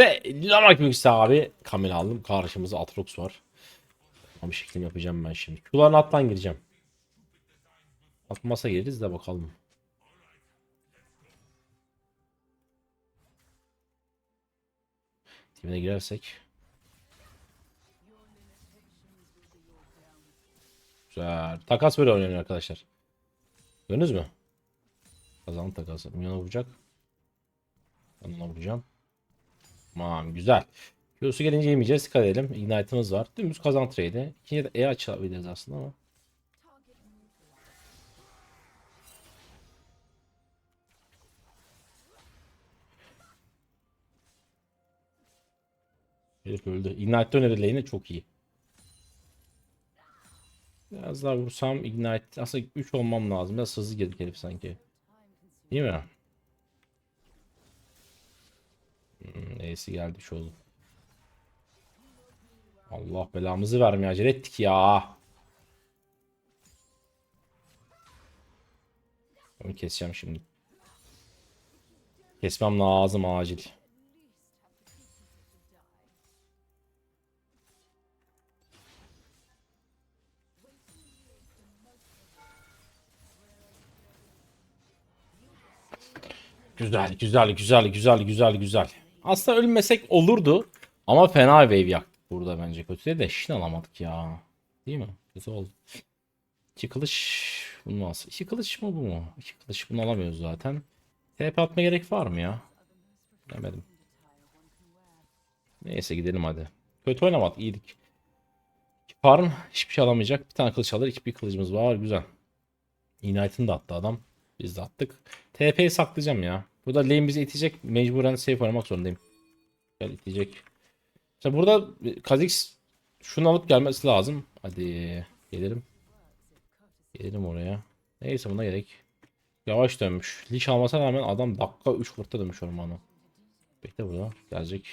Ve Lamak Mix'te abi Kamil aldım. Karşımızda Atrox var. Ama bir şekilde yapacağım ben şimdi. Q'ların alttan gireceğim. Atmasa gireriz de bakalım. Timine girersek. Güzel. Takas böyle oynanıyor arkadaşlar. Gördünüz mü? Kazanın takası. Milyona vuracak. Ben ona vuracağım. Tamam güzel. Q'su gelince yemeyeceğiz. Dikkat edelim. Ignite'ımız var. Dümdüz kazan trade'i. İkinci de E açabiliriz aslında ama. Herif öldü. Ignite öneri lane'i çok iyi. Biraz daha vursam Ignite. Aslında 3 olmam lazım. Biraz hızlı girdik herif sanki. Değil mi? Hmm, E'si geldi şu oldu. Allah belamızı vermeye acele ettik ya. Onu keseceğim şimdi. Kesmem lazım acil. Güzel, güzel, güzel, güzel, güzel, güzel. Aslında ölmesek olurdu. Ama fena wave yaktık burada bence. Kötü de şin alamadık ya. Değil mi? Kötü oldu. İki kılıç. Bunu nasıl? İki kılıç mı bu mu? İki kılıç bunu alamıyoruz zaten. TP atma gerek var mı ya? Demedim. Neyse gidelim hadi. Kötü oynamadık iyiydik. Farm hiçbir şey alamayacak. Bir tane kılıç alır. iki bir kılıcımız var. Güzel. Ignite'ını da attı adam. Biz de attık. TP'yi saklayacağım ya. Burada lane bizi itecek. Mecburen safe oynamak zorundayım. Gel itecek. İşte burada Kha'Zix şunu alıp gelmesi lazım. Hadi gelirim. Gelirim oraya. Neyse buna gerek. Yavaş dönmüş. Liş almasına rağmen adam dakika 3 kurtta dönmüş ormana. Bekle burada. Gelecek.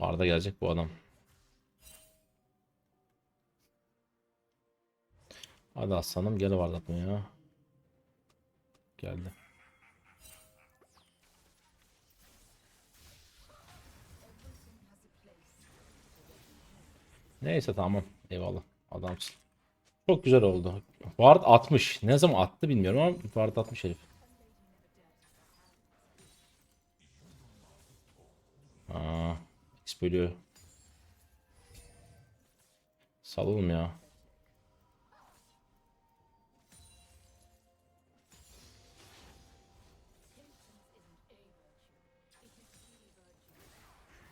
Arda gelecek bu adam. Hadi aslanım gel Varda ya. Geldi. Neyse tamam. Eyvallah. Adamsın. Çok güzel oldu. Ward 60. Ne zaman attı bilmiyorum ama Ward 60 herif. Aa, X bölüyor. Salalım ya.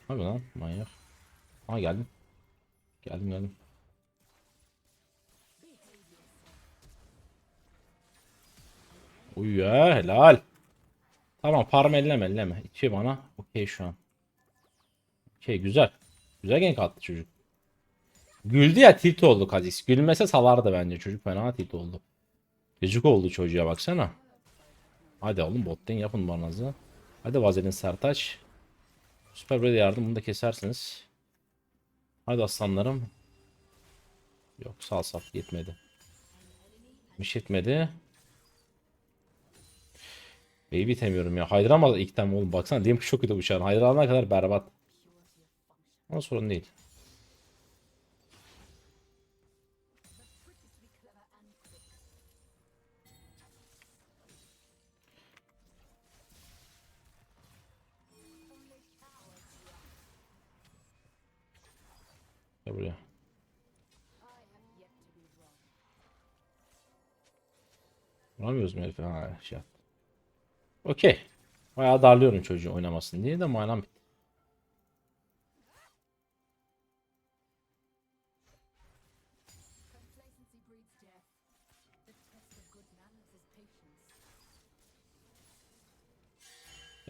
Abi lan manyak. Aa geldim. Geldim geldim. Uy ya helal. Tamam parma elleme elleme. İçi bana. Okey şu an. Okey güzel. Güzel gank attı çocuk. Güldü ya tilt oldu Kazix. Gülmese salardı bence. Çocuk fena tilt oldu. Gıcık oldu çocuğa baksana. Hadi oğlum botten yapın banazı. Hadi vazelin sertaç. Süper böyle yardım bunu da kesersiniz. Hadi aslanlarım. Yok sağ saf yetmedi. Miş yetmedi. Baby bitemiyorum ya. Haydıramaz ilk tem oğlum. Baksana diyelim ki çok kötü an. Haydırana kadar berbat. Ama sorun değil. Gel buraya. Vuramıyoruz mu herife? Ha şey yaptı. Okey. Bayağı darlıyorum çocuğu oynamasın diye de manam bitti.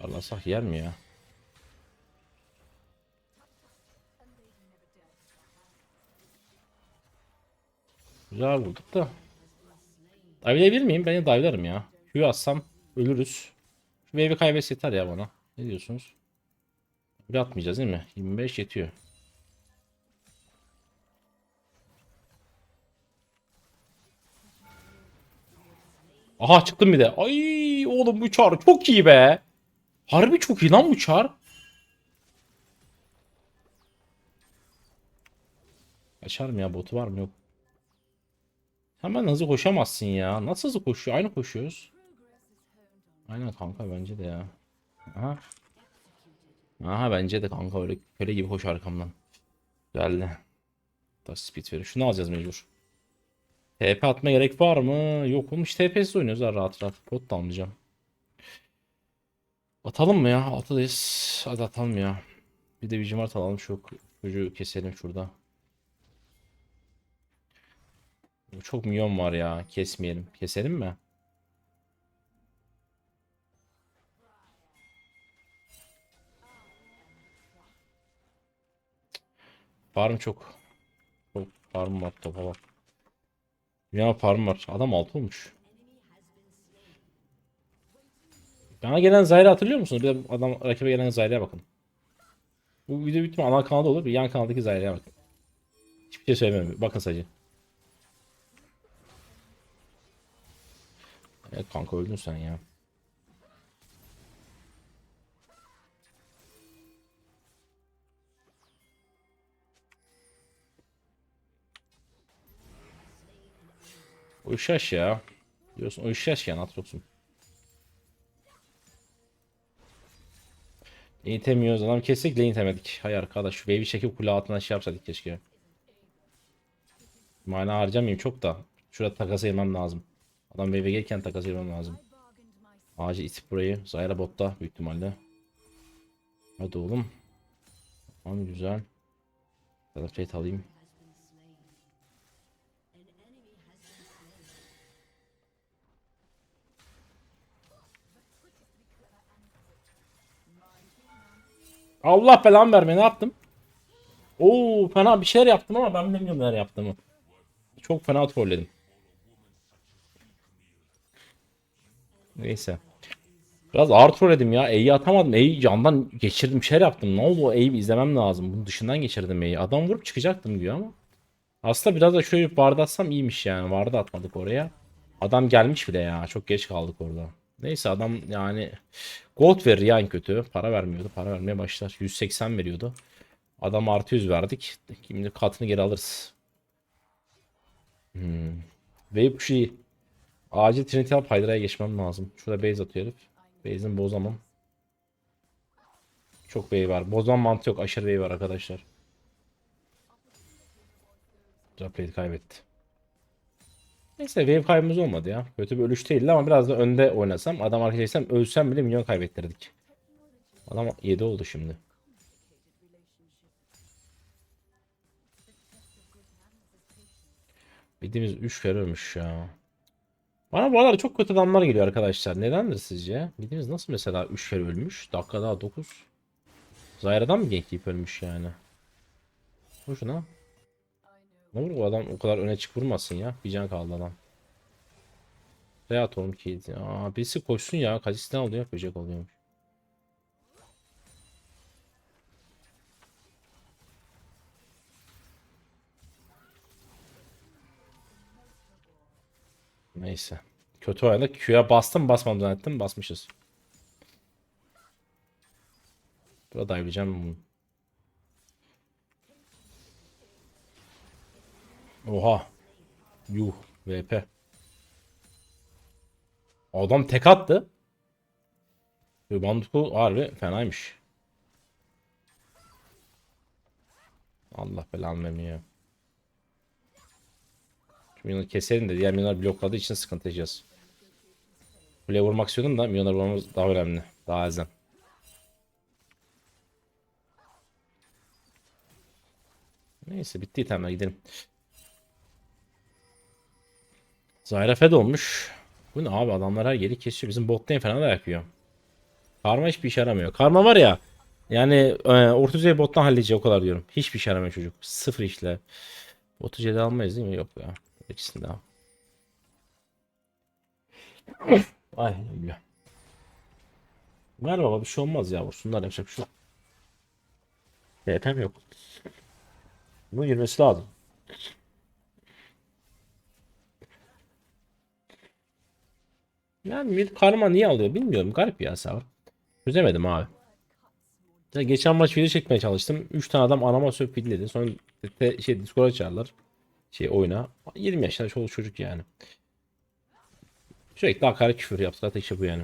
Darlasak yer mi ya? Güzel vurduk da. Dive'leyebilir miyim? Ben de dive'larım ya. Q'yu atsam ölürüz. Şu wave'i kaybetse yeter ya bana. Ne diyorsunuz? Bir atmayacağız değil mi? 25 yetiyor. Aha çıktım bir de. Ay oğlum bu çağrı çok iyi be. Harbi çok iyi lan bu çar. Açar mı ya botu var mı yok. Hemen hızlı koşamazsın ya. Nasıl hızlı koşuyor? Aynı koşuyoruz. Aynen kanka bence de ya. Aha. Aha bence de kanka öyle köle gibi koş arkamdan. Geldi. Da speed verir. Şunu alacağız mecbur. TP atma gerek var mı? Yok olmuş TP'siz oynuyoruz ha rahat rahat. Pot da almayacağım. Atalım mı ya? Altadayız. Hadi atalım ya. Bir de Vigimart alalım şu çocuğu keselim şurada. Çok milyon var ya. Kesmeyelim. Keselim mi? Farm çok. Çok farm var topa bak. Ya farm var. Adam altı olmuş. Bana gelen Zayr'i hatırlıyor musunuz? Bir de adam rakibe gelen Zayr'e bakın. Bu video bitme ana kanalda olur. Bir yan kanaldaki Zayr'e bakın. Hiçbir şey söylemem. Bakın sadece. Evet kanka öldün sen ya. Uyuşaş ya. Diyorsun uyuşaş ya Natrox'um. Lane itemiyoruz adam kestik lane itemedik. Hay arkadaş şu wave'i çekip kule altına şey yapsaydık keşke. Mana harcamayayım çok da. Şurada takas ayırmam lazım. Adam wave'e gelirken takas ayırmam lazım. Acil itip burayı. Zyra botta büyük ihtimalle. Hadi oğlum. Tamam güzel. Biraz plate alayım. Allah belamı verme ne yaptım? Oo fena bir şeyler yaptım ama ben bilmiyorum neler yaptığımı. Çok fena trolledim. Neyse. Biraz ağır trolledim ya. E'yi atamadım. E'yi yandan geçirdim. Şeyler yaptım. Ne oldu E'yi izlemem lazım. Bunun dışından geçirdim E'yi. Adam vurup çıkacaktım diyor ama. Aslında biraz da şöyle barda atsam iyiymiş yani. Varda atmadık oraya. Adam gelmiş bile ya. Çok geç kaldık orada. Neyse adam yani gold verir ya en kötü. Para vermiyordu. Para vermeye başlar. 180 veriyordu. Adam artı 100 verdik. Şimdi katını geri alırız. Hmm. Ve şey Acil Trinity alıp Hydra'ya geçmem lazım. Şurada base atıyor herif. Base'ini bozamam. Çok wave var. Bozman mantı yok. Aşırı wave var arkadaşlar. Plate kaybetti. Neyse wave kaybımız olmadı ya. Kötü bir ölüş değildi ama biraz da önde oynasam. Adam arkadaşlar ölsem bile milyon kaybettirdik. Adam 7 oldu şimdi. Bildiğimiz 3 kere ölmüş ya. Bana bu aralar çok kötü adamlar geliyor arkadaşlar. Nedendir sizce? Bildiğiniz nasıl mesela 3 kere ölmüş? Dakika daha 9. Zyra'dan mı gankleyip ölmüş yani? Vur şuna. Ne olur bu adam o kadar öne çık vurmasın ya. Bir can kaldı adam. Reat oğlum ki. Aa, birisi koşsun ya. Kazisten oluyor. Böcek oluyormuş. Neyse. Kötü oynadı. Q'ya bastım basmam zannettim. Basmışız. Burada dive'layacağım bunu. Oha. Yuh. VP. Adam tek attı. Banduku harbi fenaymış. Allah belanı vermiyor. Milyonları keselim de diğer milyonlar blokladığı için sıkıntı yaşayacağız. Kuleye vurmak istiyordum da milyonları vurmamız daha önemli. Daha elzem. Neyse bitti itemler gidelim. Zyra fed olmuş. Bu ne abi adamlar her yeri kesiyor. Bizim bot lane falan da yapıyor. Karma hiçbir işe yaramıyor. Karma var ya yani e, orta düzey bottan halledeceği o kadar diyorum. Hiçbir işe yaramıyor çocuk. Sıfır işle. Botu C'de almayız değil mi? Yok ya. İkisini daha. Ay öyle. Ver baba bir şey olmaz ya vursunlar yapacak bir şey yok. TP'm yok. Bunun girmesi lazım. Yani mid karma niye alıyor bilmiyorum. Garip ya sağ Çözemedim abi. Ya geçen maç video çekmeye çalıştım. 3 tane adam animasyon pilledi. Sonra te, şey Discord'a çağırdılar. Şey oyuna. 20 yaşında çoluk çocuk yani. Sürekli hakaret küfür yaptılar. Tek şey bu yani.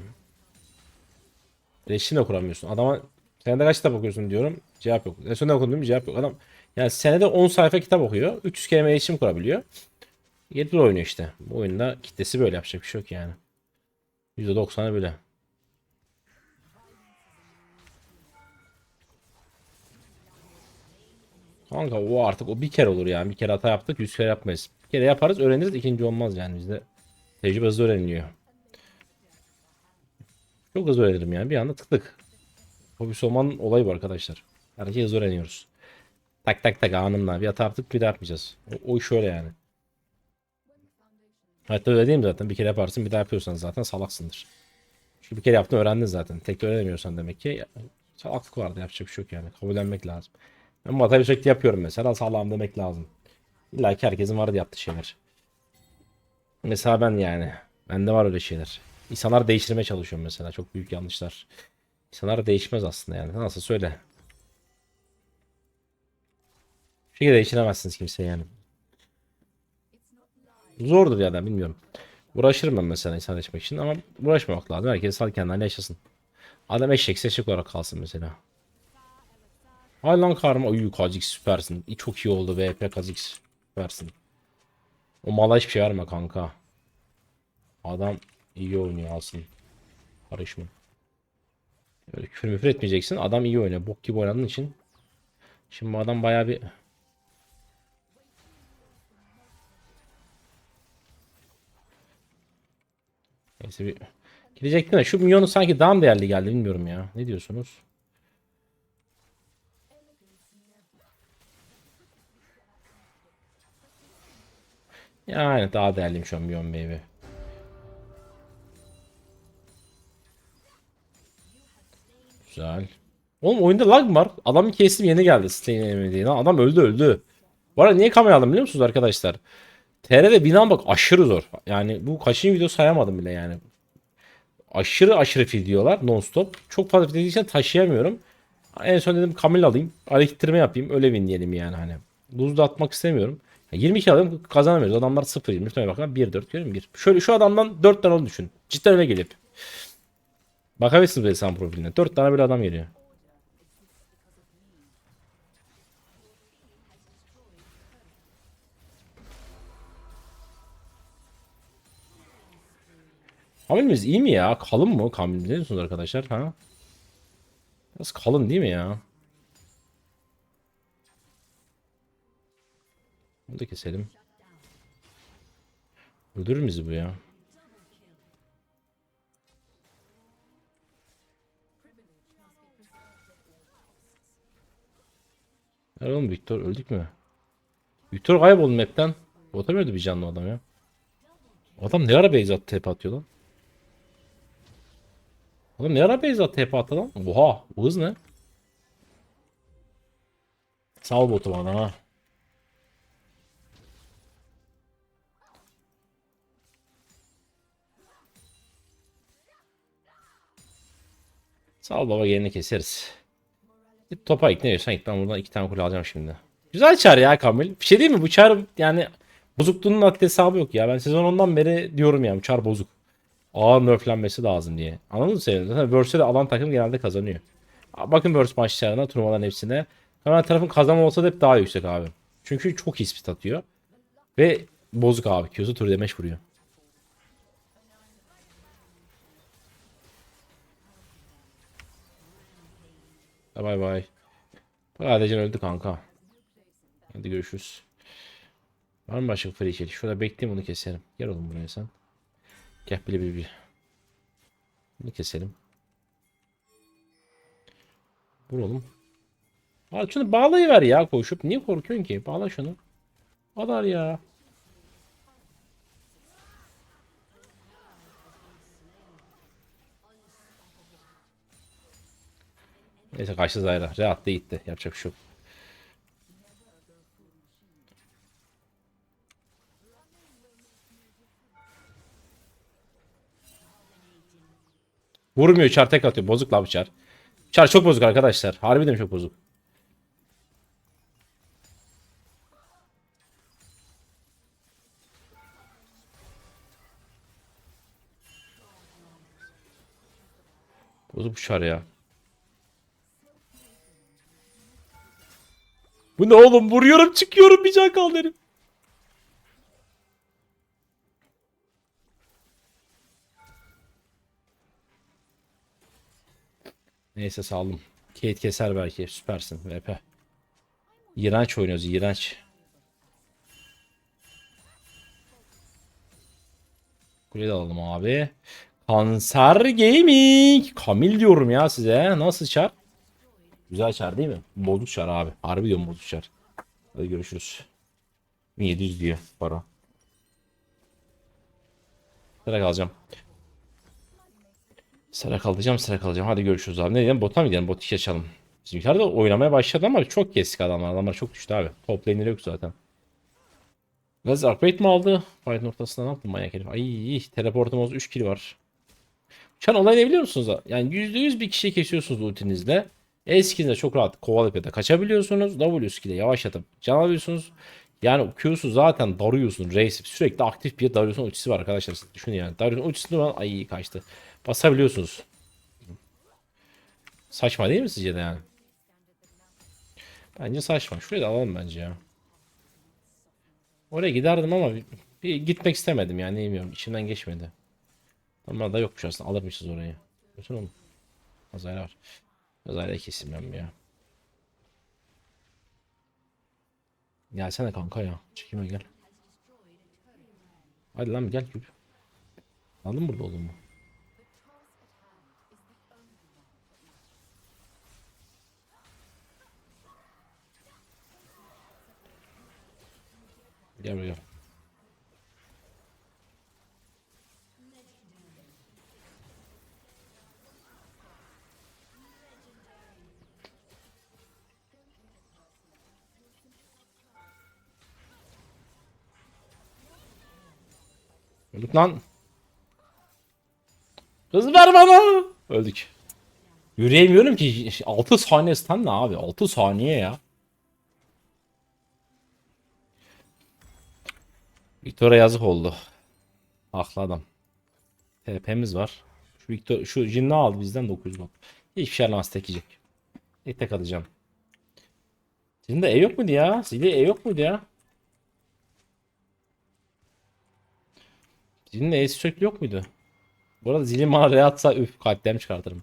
İletişim de kuramıyorsun. Adama senede kaç kitap okuyorsun diyorum. Cevap yok. En son ne okudun diyorum, cevap yok. Adam yani senede 10 sayfa kitap okuyor. 300 kelime iletişim kurabiliyor. Yetli oynuyor işte. Bu oyunda kitlesi böyle yapacak bir şey yok yani. %90'ı böyle. Kanka o artık o bir kere olur yani. Bir kere hata yaptık, yüz kere yapmayız. Bir kere yaparız, öğreniriz, ikinci olmaz yani bizde. Tecrübe hızlı öğreniliyor. Çok hızlı öğrenirim yani. Bir anda tık tık. Hobisi olmanın olayı bu arkadaşlar. Her şeyi hızlı öğreniyoruz. Tak tak tak anında. Bir hata yaptık bir daha yapmayacağız. O, o iş öyle yani. Hatta öyle değil mi zaten? Bir kere yaparsın bir daha yapıyorsan zaten salaksındır. Çünkü bir kere yaptın öğrendin zaten. Tek de öğrenemiyorsan demek ki salaklık vardı yapacak bir şey yok yani. Kabullenmek lazım. Ben hatayı sürekli yapıyorum mesela. Sağlam demek lazım. İlla ki herkesin vardı yaptığı şeyler. Mesela ben yani. Bende var öyle şeyler. İnsanlar değiştirmeye çalışıyorum mesela. Çok büyük yanlışlar. İnsanlar değişmez aslında yani. Nasıl söyle. Bir şekilde değiştiremezsiniz kimseyi yani. Zordur ya da bilmiyorum. Uğraşırım ben mesela insan değişmek için ama uğraşmamak lazım. Herkes sal kendine yaşasın. Adam eşek olarak kalsın mesela. Hay lan karma. Uy Kazix süpersin. Çok iyi oldu VP Kazix. Süpersin. O mala hiçbir şey verme kanka. Adam iyi oynuyor alsın. Karışma. Öyle küfür müfür etmeyeceksin. Adam iyi oynuyor. Bok gibi oynadığın için. Şimdi bu adam bayağı bir... Neyse bir... Gidecektim de şu milyonu sanki daha mı değerli geldi bilmiyorum ya. Ne diyorsunuz? Yani daha değerliyim şu an Milyon Baby. Güzel. Oğlum oyunda lag var? Adamı kestim yeni geldi Stain elemediği. Lan adam öldü öldü. Bu arada niye kamera aldım biliyor musunuz arkadaşlar? TR'de binan bak aşırı zor. Yani bu kaçıncı video sayamadım bile yani. Aşırı aşırı videolar non stop. Çok fazla video için taşıyamıyorum. En son dedim Kamil alayım. Harekettirme yapayım. Öyle winleyelim yani hani. Buz da atmak istemiyorum. Ya 22 alıyorum kazanamıyoruz. Adamlar 0 20 tane bakalım 1 4 görüyor musun? 1. Şöyle şu adamdan 4 tane onu düşün. Cidden öyle gelip. Bakabilirsiniz böyle sen profiline. 4 tane böyle adam geliyor. Kamilimiz iyi mi ya? Kalın mı? Kamil ne diyorsunuz arkadaşlar? Ha? Biraz kalın değil mi ya? Da keselim. Öldürür müyüz bu ya? Nerede oğlum Victor öldük mü? Victor kayboldu map'ten. Otamıyordu bir canlı adam ya. Adam ne ara base attı TP atıyor lan? Oğlum ne ara base attı TP attı lan? Oha bu hız ne? Sağ ol botu bana ha. Sağ ol baba yerini keseriz. Git topa git ne diyorsan git ben buradan iki tane kule alacağım şimdi. Güzel çar ya Kamil. Bir şey değil mi bu çar yani bozukluğunun haddi hesabı yok ya. Ben sezon ondan beri diyorum ya bu çar bozuk. Ağır nerflenmesi lazım diye. Anladın mı sen? Zaten Verse'de de alan takım genelde kazanıyor. Bakın Verse maçlarına turnuvaların hepsine. Hemen tarafın kazanma olsa da hep daha yüksek abi. Çünkü çok iyi atıyor. Ve bozuk abi. Q'su tur demeç vuruyor. Bay bay. Sadece öldü kanka. Hadi görüşürüz. Var mı başka free kill? Şurada bekleyeyim onu keserim. Gel oğlum buraya sen. Gel bile bir bir. Bunu keselim. Vur oğlum. Al şunu bağlayıver ya koşup. Niye korkuyorsun ki? Bağla şunu. Kadar ya. Neyse kaçtı Zayra. Rahat da gitti. Yapacak bir şey yok. Vurmuyor çar tek atıyor. Bozuk la bu çar. Çar çok bozuk arkadaşlar. Harbiden çok bozuk. Bozuk bu çar ya. Bu ne oğlum? Vuruyorum çıkıyorum bir can kaldı herif. Neyse saldım. Kate keser belki. Süpersin VP. İğrenç oynuyoruz iğrenç. Kuleyi de alalım abi. Kanser Gaming. Kamil diyorum ya size. Nasıl çar? Güzel çar değil mi? Bozuk çar abi. Harbi diyorum bozuk çar. Hadi görüşürüz. 1700 diyor para. Sıra kalacağım. Sıra kalacağım sıra kalacağım. Hadi görüşürüz abi. Ne diyelim bota mı gidelim? Bot 2 açalım. Bizimkiler de oynamaya başladı ama çok kesik adamlar. Adamlar çok düştü abi. Top lane'leri yok zaten. Gaz upgrade mi aldı? Fight'ın ortasında ne yaptın manyak herif? Ay teleportumuz 3 kill var. Şu an olay ne biliyor musunuz? Yani %100 bir kişiyi kesiyorsunuz ultinizle. Eskinde çok rahat kovalayıp ya da kaçabiliyorsunuz. W skill'e yavaşlatıp can alıyorsunuz. Yani Q'su zaten darıyorsun reis. Sürekli aktif bir Darius'un ultisi var arkadaşlar. Düşünün yani. Darius'un ultisinde olan ay kaçtı. Basabiliyorsunuz. Saçma değil mi sizce de yani? Bence saçma. Şurayı da alalım bence ya. Oraya giderdim ama bir, gitmek istemedim yani bilmiyorum. İçimden geçmedi. Ama da yokmuş aslında. Alırmışız orayı. Bütün oğlum. Azayla bir ya. Gelsene kanka ya. Çekime gel. Hadi lan gel. Aldın mı burada olduğumu? Gel buraya Öldük lan. Kız ver bana. Öldük. Yürüyemiyorum ki. 6 saniye stun ne abi? 6 saniye ya. Victor'a yazık oldu. Haklı adam. TP'miz var. Şu Victor, şu Jin'ni aldı bizden 900 gold. Hiçbir şey alamaz tek yiyecek. Tek tek alacağım. Sizin de E yok muydu ya? Sizde E yok muydu ya? De E'si sürekli yok muydu? Bu arada zilin bana re atsa üf kalplerimi çıkartırım.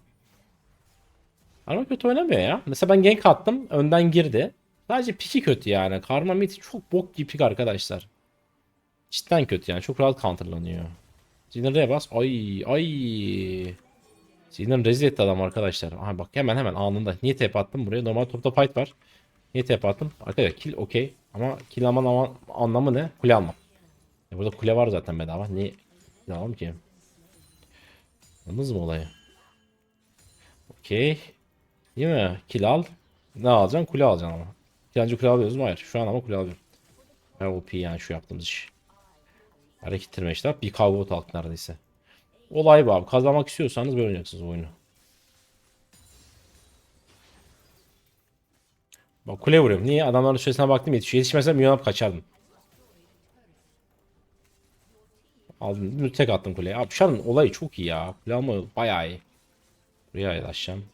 Karma kötü oynamıyor ya. Mesela ben gank attım. Önden girdi. Sadece piki kötü yani. Karma mid çok bok gibi pik arkadaşlar. Cidden kötü yani. Çok rahat counterlanıyor. Zinner R'ye bas. Ay ay. Zinner rezil etti adam arkadaşlar. Aha bak hemen hemen anında. Niye TP attım buraya? Normal topta fight var. Niye TP attım? Arkadaşlar kill okey. Ama kill alman ama anlamı ne? Kule almam. Ya burada kule var zaten bedava. Niye kill almam ki? Anladınız mı olayı? Okey. Değil mi? Kill al. Ne alacaksın? Kule alacaksın ama. Killancı kule alıyoruz mu? Hayır. Şu an ama kule alıyorum. Bayağı OP yani şu yaptığımız iş. Hareket ettirme işte. Bir kavga ot aldık neredeyse. Olay bu abi. Kazanmak istiyorsanız böyle oynayacaksınız oyunu. Bak kule vuruyorum. Niye? Adamların süresine baktım yetişiyor. Yetişmezsem yanıp kaçardım. Aldım. Tek attım kuleye. Abi an olayı çok iyi ya. Kule alma bayağı iyi. Buraya yaklaşacağım.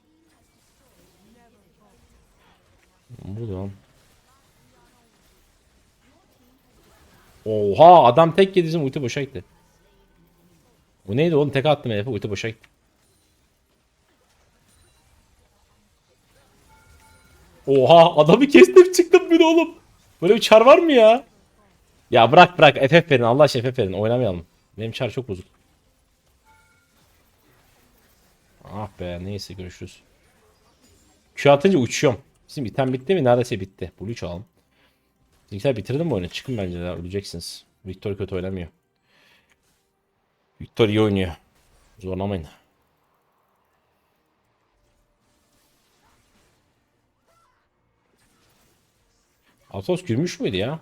Bu lan. Oha adam tek yedi bizim ulti boşa gitti. Bu neydi oğlum tek attım herife ulti boşa gitti. Oha adamı kestim çıktım bir de oğlum. Böyle bir çar var mı ya? Ya bırak bırak FF verin Allah aşkına FF verin oynamayalım. Benim çar çok bozuk. Ah be neyse görüşürüz. Q atınca uçuyorum. Bizim item bitti mi? Neredeyse bitti. Blue çalalım. Bizimkiler bitirdi mi oyunu? Çıkın bence de öleceksiniz. Victor kötü oynamıyor. Victor iyi oynuyor. Zorlamayın. Atos gülmüş müydü ya?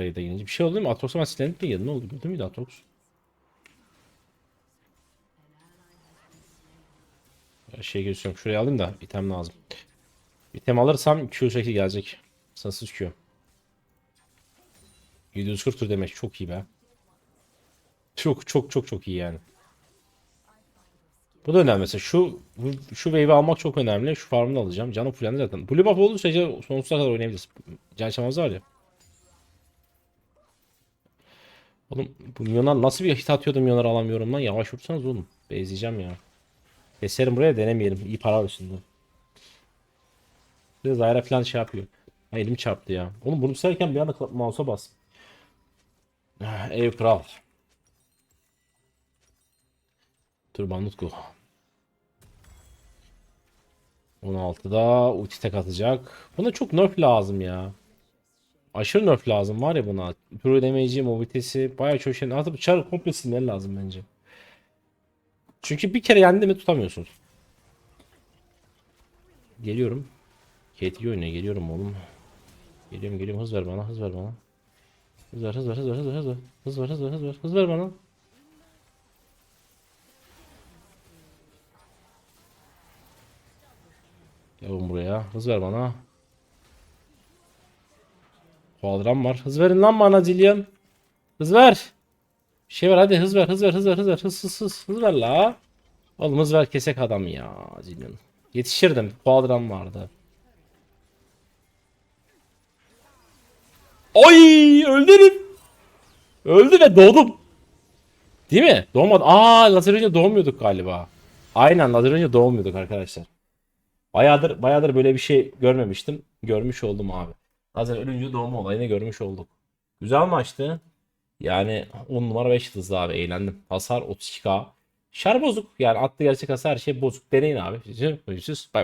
Rayda gelince bir şey oldu mu? Atos'a ben silenip mi geldim? Ne oldu? Gördün müydü Atos? Şey geçiyorum. Şuraya alayım da item lazım. İtem alırsam Q şekli gelecek. Sınırsız Q. 740 tur demek çok iyi be. Çok çok çok çok iyi yani. Bu da önemli mesela şu şu wave'i almak çok önemli. Şu farmı da alacağım. Canım fullendi zaten. Blue buff olduğu sürece sonsuza kadar oynayabiliriz. Can çamaz var ya. Oğlum bu milyonlar nasıl bir hit atıyordu milyonları alamıyorum lan. Yavaş vursanız oğlum. Bezleyeceğim ya. Keserim buraya denemeyelim. İyi para var üstünde. Biraz Zyra falan şey yapıyor. Ha, elim çarptı ya. Oğlum bunu sayarken bir anda mouse'a bas. Ev kral. Turban Nutku. 16'da ulti tek atacak. Buna çok nerf lazım ya. Aşırı nerf lazım var ya buna. Pro damage'i, mobilitesi bayağı çok şey. Atıp çar komple silmeleri lazım bence. Çünkü bir kere yendi mi tutamıyorsunuz. Geliyorum. KT oyuna geliyorum oğlum. Geliyorum geliyorum hız ver bana hız ver bana. Hız ver hız ver hız ver hız ver hız ver. Hız ver hız ver hız ver hız ver bana. Gel oğlum buraya hız ver bana. Kuadram var. Hız verin lan bana Zillion. Hız ver. Şey ver hadi hız ver hız ver hız ver hız ver hız hız hız hız ver la. Oğlum hız ver kesek adam ya Zillion. Yetişirdim. Kuadram vardı. Oy öldürüm. Öldü ve doğdum. Değil mi? Doğmadı. Aa lazer önce doğmuyorduk galiba. Aynen lazer önce doğmuyorduk arkadaşlar. Bayağıdır bayağıdır böyle bir şey görmemiştim. Görmüş oldum abi. Lazer ölünce doğma olayını görmüş olduk. Güzel maçtı. Yani 10 numara 5 yıldızlı abi eğlendim. Hasar 32k. Şar bozuk. Yani attı gerçek hasar her şey bozuk. Deneyin abi. Görüşürüz. Bay bay.